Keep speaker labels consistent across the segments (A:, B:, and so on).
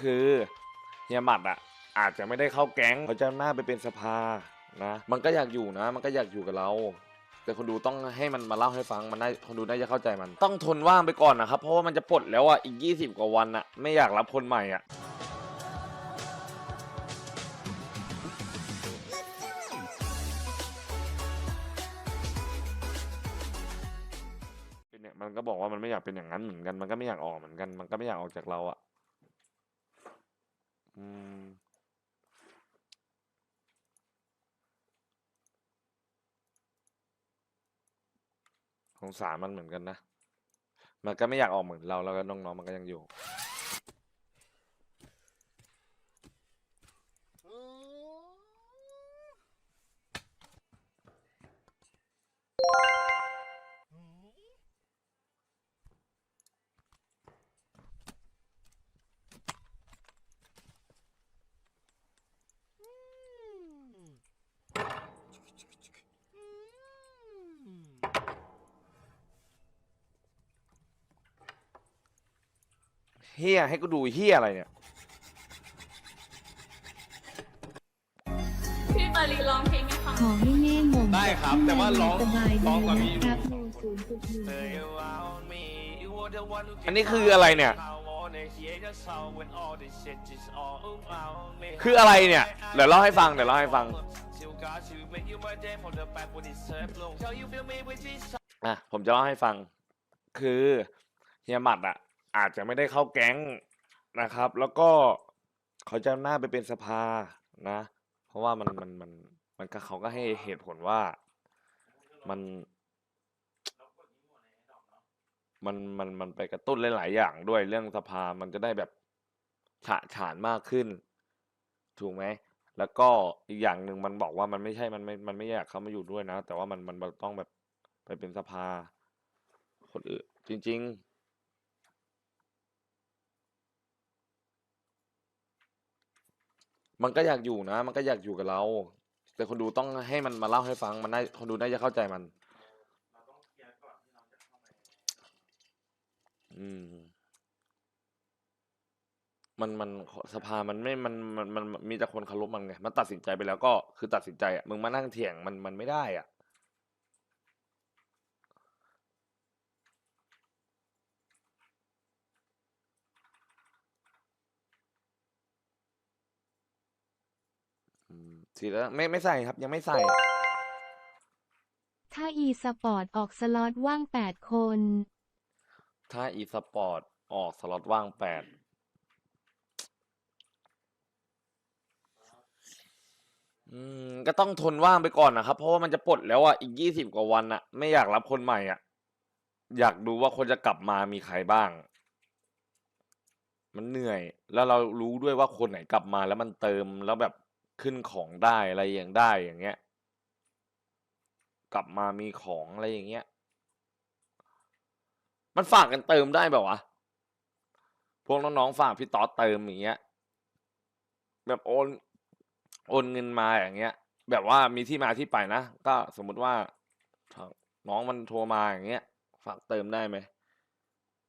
A: คือเฮียหมัดอะอาจจะไม่ได้เข้าแก๊งเขาจะหน้าไปเป็นสภานะมันก็อยากอยู่นะ มันก็อยากอยู่กับเรา แต่คนดูต้องให้มันมาเล่าให้ฟังมันได้คนดูน่าจะเข้าใจมัน ต้องทนว่างไปก่อนนะครับ เพราะว่ามันจะปลดแล้วอะอีก 20 กว่าวันอะไม่อยากรับคนใหม่อะเป็นเนี่ยมันก็บอกว่ามันไม่อยากเป็นอย่างนั้นเหมือนกัน มันก็ไม่อยากออกเหมือนกัน มันก็ไม่อยากออกจากเราอะ่ะ อืมสงสารมันเหมือนกันนะ มันก็ไม่อยากออกเหมือนเราแล้วก็น้องๆมันก็ยังอยู่ เฮียให้กูดูเฮียอะไรเนี่ย
B: พี่ปารีร้องเพลงให้ฟัง
C: ขอให้แม่หม่ง
D: ได้ครับแต่ว่าร้อง
C: สบาย
D: ร้
C: ดี
D: องกว่านี้
C: นะครับโนศูนย์จุดหนึ่ง
A: อันนี้คืออะไรเนี่ย คืออะไรเนี่ย เดี๋ยวเล่าให้ฟัง เดี๋ยวเล่าให้ฟัง อะ ผมจะเล่าให้ฟัง คือเฮียหมัดอะ อาจจะไม่ได้เข้าแก๊งนะครับ แล้วก็เขาจะหน้าไปเป็นสภานะ เพราะว่ามันมันมันมันก็เขาก็ให้เหตุผลว่ามันมันมันมันไปกระตุ้นหลาย ๆ อย่างด้วยเรื่องสภามันจะได้แบบฉะฉานมากขึ้น ถูกไหม แล้วก็อีกอย่างหนึ่งมันบอกว่ามันไม่ใช่มันไม่มันไม่อยากเข้ามาอยู่ด้วยนะ แต่ว่ามันมันมันต้องแบบไปเป็นสภา คนอื่นจริง ๆ มันก็อยากอยู่นะ มันก็อยากอยู่กับเรา แต่คนดูต้องให้มันมาเล่าให้ฟัง มันได้คนดูน่าจะเข้าใจมัน อืม มันมันสภามันไม่มันมันมันมันมีแต่คนเคารพมันไง มันตัดสินใจไปแล้วก็คือตัดสินใจอะ มึงมานั่งเถียงมันมันไม่ได้อะ สีแล้วไม่ไม่ใส่ครับ ยังไม่ใส่
C: ถ้าอีสปอร์ตออกสล็อตว่างแปดคน
A: ถ้าอีสปอร์ตออกสล็อตว่างแปดอืมก็ต้องทนว่างไปก่อนนะครับ เพราะว่ามันจะปลดแล้วอะอีกยี่สิบกว่าวันอะ ไม่อยากรับคนใหม่อะ อยากดูว่าคนจะกลับมามีใครบ้าง มันเหนื่อย แล้วเรารู้ด้วยว่าคนไหนกลับมาแล้วมันเติมแล้วแบบ ขึ้นของได้อะไรอย่างได้อย่างเงี้ย กลับมามีของอะไรอย่างเงี้ย มันฝากกันเติมได้แบบวะ พวกน้องๆฝากพี่ต๊อดเติมอย่างเงี้ย แบบโอนโอนเงินมาอย่างเงี้ย แบบว่ามีที่มาที่ไปนะ ก็สมมุติว่าถ้าน้องมันโทรมาอย่างเงี้ย ฝากเติมได้ไหม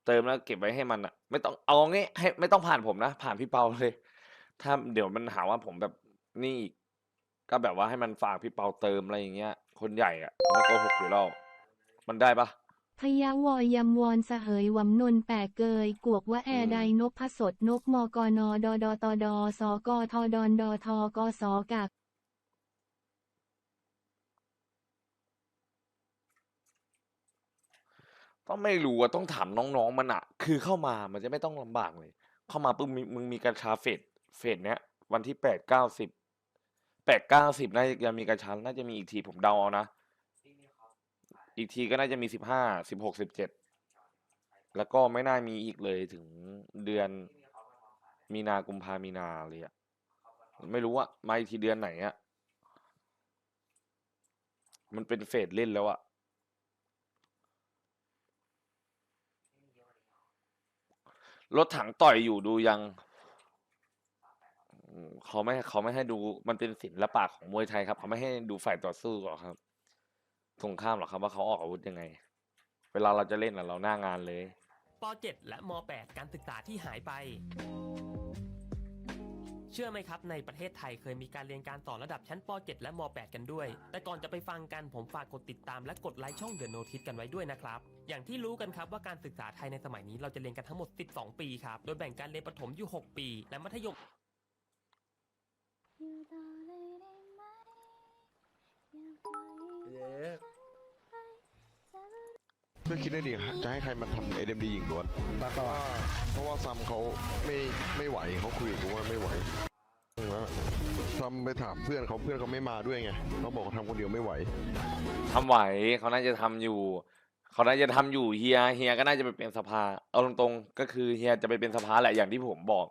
A: เติมแล้วเก็บไว้ให้มันอะไม่ต้องเอางี้ให้ไม่ต้องผ่านผมนะ ผ่านพี่เปาเลย ถ้าเดี๋ยวมันหาว่าผมแบบ นี่อีกก็แบบว่าให้มันฝากพี่เปาเติมอะไรอย่างเงี้ย คนใหญ่อะไม่โกหกอยู่แล้วมันได้ปะ
C: พยาวอยำวอนสเหยวำนนแปกเกยกวกว่าแอ
A: อืม
C: ไดนกพสดนกมกนดดตดสกทดอนดทกสกัก
A: ต้องไม่รู้อะต้องถามน้องๆมันอะคือเข้ามามันจะไม่ต้องลำบากเลย เข้ามาปุ๊บมีมึงมีกัญชาเฟสเฟสเนี้ย วันที่แปดเก้าสิบ แปดเก้าสิบน่าจะมีกัญชาน่าจะมีอีกทีผมเดาเอานะ อีกทีก็น่าจะมีสิบห้าสิบหกสิบเจ็ดแล้วก็ไม่น่ามีอีกเลยถึงเดือนมีนากุมภามีนาเลยอะไม่รู้อะมาอีกทีเดือนไหนอะมันเป็นเฟสเล่นแล้วอะรถถังต่อยอยู่ดูยังอื มเขาไม่เขาไม่ให้ดูมันเป็นศิลปะของมวยไทยครับ เขาไม่ให้ดูฝ่ายต่อสู้หรอกครับสงครามหรอกครับว่าเขาออกอาวุธยังไง เวลาเราจะเล่นอะเราหน้างานเลย
D: ป .7 และม .8 การศึกษาที่หายไป เชื่
B: อไหมครับในประเทศไทยเคยมีการเรียนการสอนระดับชั้นป .7 และม .8 กันด้วย แต่ก่อนจะไปฟังกันผมฝากกดติดตามและกดไลค์ช่องเดอะโนทิสกันไว้ด้วยนะครับ อย่างที่รู้กันครับว่าการศึกษาไทยในสมัยนี้เราจะเรียนกันทั้งหมด 12 ปีครับ โดยแบ่งการเรียนประถมอยู่ 6 ปี และมัธยม
D: ให้ฉันไปจะรู้
E: เพื่อคิดได้ดีจะให้ใครมาทำเอ็มดีหญิงล้วนแล้วก็เพราะว่าซัมเขาไม่ไม่ไหวเขาคุยกับกูว่าไม่ไหวแล้วซัมไปถามเพื่อนเขาเพื่อนเขาไม่มาด้วยไงเขาบอกเขาทำคนเดียวไม่ไหว
A: ทำไหวเขาน่าจะทำอยู่เขาน่าจะทำอยู่เฮียเฮียก็น่าจะไปเป็นสภา เอาตรงๆก็คือเฮียจะไปเป็นสภาแหละอย่างที่ผมบอก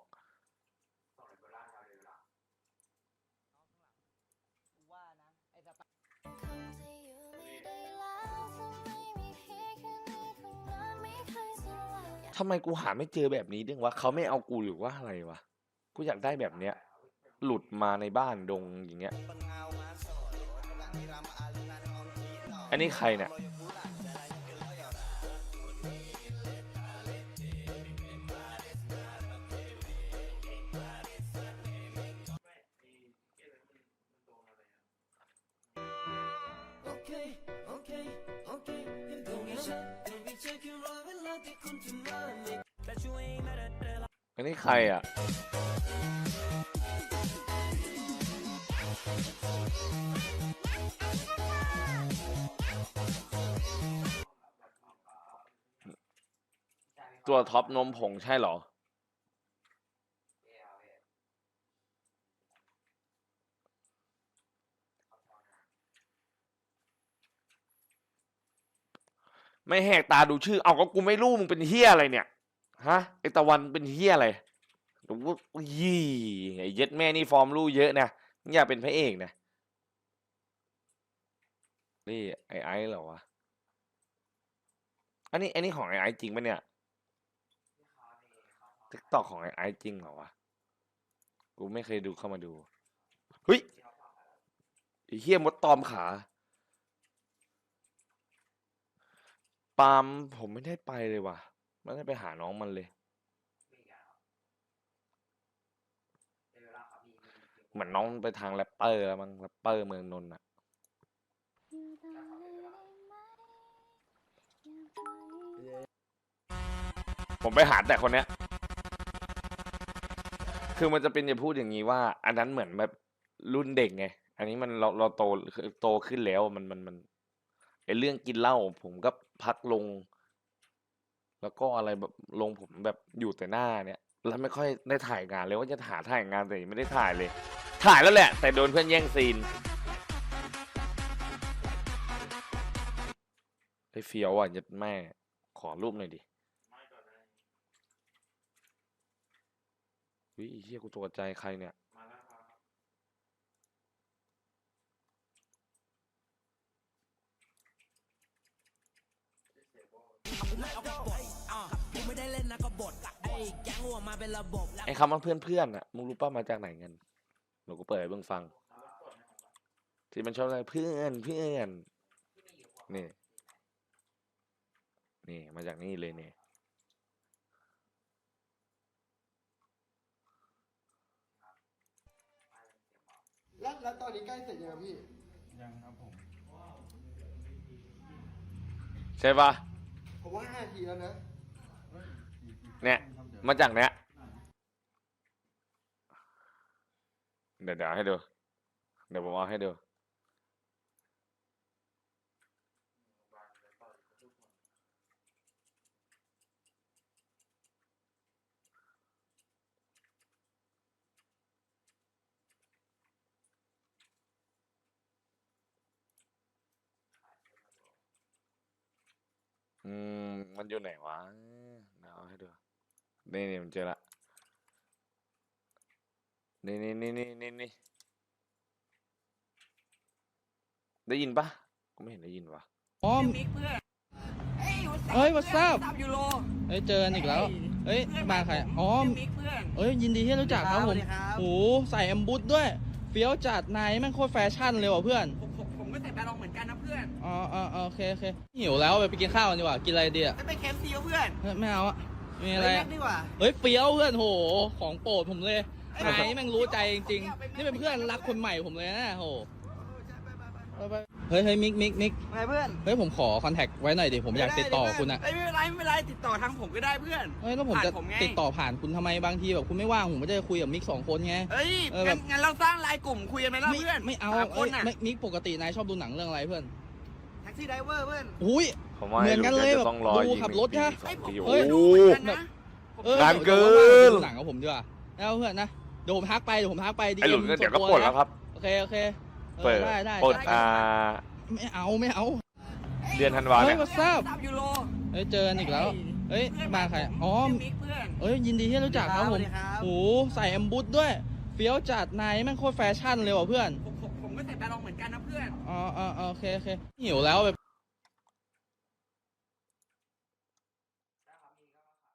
D: ลาย
A: ทำไมกูหาไม่เจอแบบนี้ดึงวะเขาไม่เอากูหรือว่าอะไรวะกูอยากได้แบบเนี้ย หลุดมาในบ้านดงอย่างเงี้ย อันนี้ใครเนี่ยอั อันนี้ใครอะ ตัวท็อปนมผงใช่เหรอ ไม่แหกตาดูชื่อ เอาก็กูไม่รู้มึงเป็นเฮียอะไรเนี่ยฮะไอตะวันเป็นเฮียอะไรโอว่ายี่ไอเย็ดแม่นี่ฟอร์มรู้เยอะนะอยากเป็นพระเอกนะนี่ไอไอเหรอวะอันนี้อันนี้ของไอไอจริงปะเนี่ยทิกตอกของไอไอจริงเหรอวะกูไม่เคยดูเข้ามาดูเฮ้ยไอเฮียมดตอมขา ปาล์มผมไม่ได้ไปเลยว่ะ ไม่ได้ไปหาน้องมันเลย เหมือนน้องไปทางแรปเปอร์แล้วมั้งแรปเปอร์เมืองนนท์อะผมไปหาแต่คนเนี้ย คือมันจะเป็นจะพูดอย่างนี้ว่า อันนั้นเหมือนแบบรุ่นเด็กไง อันนี้มันเราเราโตคือโตขึ้นแล้วมันมันมัน ไอเรื่องกินเหล้าผมก็พักลง แล้วก็อะไรแบบลงผมแบบอยู่แต่หน้าเนี่ย แล้วไม่ค่อยได้ถ่ายงานเลยว่าจะหาถ่ายงานแต่ไม่ได้ถ่ายเลย ถ่ายแล้วแหละ แต่โดนเพื่อนแย่งซีนไอ้เฟียวอะยัดแม่ขอรูปหน่อยดิวิเฮียกูตกใจใครเนี่ย ไอ้คำว่าเพื่อนเพื่อนๆอะมึงรู้ป่ะมาจากไหนกันหนูก็เปิดให้เบิ่งฟัง ที่มันชอบอะไรเพื่อนเพื่อนนี่นี่มาจากนี่เลยเนี่ย
F: แล้วแล้วตอนนี้ใกล้เสร็จยังพี่
G: ยังครับผม
A: ใช่ปะ
F: ผมว่าห้าทีแล้วนะ
A: เนี่ย มาจากเนี้ย เดี๋ยวเดี๋ยวให้ดู เดี๋ยวผมเอาให้ดู อืม มันอยู่ไหนวะ เดี๋ยวเอาให้ดู นี่นี่มันเจอละ นี่นี่นี่นี่นี่นี่ได้ยินปะก็ไม่เห็นได้ยินวะ
H: อ๋อ
I: มิกเพื่อน
H: เฮ้ย what's up
I: ซับยูโร
H: เฮ้ยเจอกันอีกแล้วเฮ้ยมาใครอ๋อ
I: มิกเพื่อน
H: เอ้ยยินดีที่รู้จักครับผม
I: สวัสดีครับ
H: โอ้โหใส่แอมบูสด้วยเฟี้ยวจัดนายแม่งโคตรแฟชั่นเลยว่ะเพื่อน
I: ผมผมผมก็ใส่บาลองเหมือนกันนะเพื่อน
H: อ๋ออ๋ออ๋อโอเคโอเคหิวแล้วไปกินข้าวกันดีกว่า กินอะไรดีอะ
I: ไม่ไปแคมป์ซีกับเพื่อน
H: เฮ้ยไม่เอาอะ มีอะไร
I: เฮ้ย
H: อะ
I: แม็กดีกว่า
H: เฮ้ยเฟี้ยวเพื่อนโห ของโปรดผมเลยนายแม่งรู้ใจจริงๆ นี่เป็นเพื่อนรักคนใหม่ผมเลยนะโหไปไปเฮ้ยเฮ้ยมิกมิกมิก
I: ไงเพื่อน
H: เฮ้ยผมขอคอนแทคไว้หน่อยดิผมอยากติดต่อคุณอะ
I: เอ้ยไม่เป็นไรไม่เป็นไรติดต่อทางผมก็ได้เพื่อน
H: เฮ้ยแล้วผมจะ
I: ผ่านผมไง
H: ติดต่อผ่านคุณทำไมบางทีแบบคุณไม่ว่างผมก็จะคุยกับมิกสองคนไง
I: เอ้ย
H: เออแบ
I: งั้
H: บ
I: นงั้นเราสร้างไลน์กลุ่มคุยกันไหมล่ะ
H: ไม่
I: เพื่อน
H: ไม่เอา
I: สามค
H: เอ้
I: น
H: ย
I: น่ะ
H: ไม่มิกปกตินายชอบดูหนังเรื่องอะไรเพื่อน
I: แท็กซี่ไดเวอร์เพื่อน
H: อุ้ย
A: ผมว่า
H: เหมือนกันเลย
A: จะต้องรอ
H: แบบดู
A: ยิง
H: ขับรถ
A: ปี
H: ใช่
A: สองปี
I: ผม
A: โอ้
H: เฮ้ย
A: โห
I: เหมือนกันนะ
H: เออ
A: นานเกิน
H: ดี๋ยวว่างๆไปดูหนังกับผมดีกว่าแล้วเพื่อนนะเดี๋ยวผมทักไปเดี๋ยวผมทักไปดี
A: ไอ้หลุดก็เดี๋ยวก็ปลดแล้วครับ
H: โอเคโอเคออ
A: เปิด
H: ได้ได้
A: ปลด
H: ได้
A: อ่า
H: ไม่เอาไม่เอา
A: เดือนธันวา
H: เฮ้
A: เนี่ยย
H: ว a ทราบ
I: ทราบยูโร
H: เฮ้ยเจอกันอีกแล้วเฮ้ย
I: เพื่อน
H: มาใครอ๋อ
I: ชื่มิกเพื่อน
H: เอ้ยยินดีที่รู้จักครับ
I: ส
H: ผ
I: วั
H: ม
I: สดีครับ
H: โอ้โหใส่แอมบูทด้วยเฟี้ยวจัดนายแม่งโคตรแฟชั่นเลยว่ะเพื่อน
I: ผมผมผมก็ใส่แบรนด์รองเหมือนกันนะเพื่อน
H: อ๋ออ๋ออ๋อโอเคโอเคหิวแล้วไป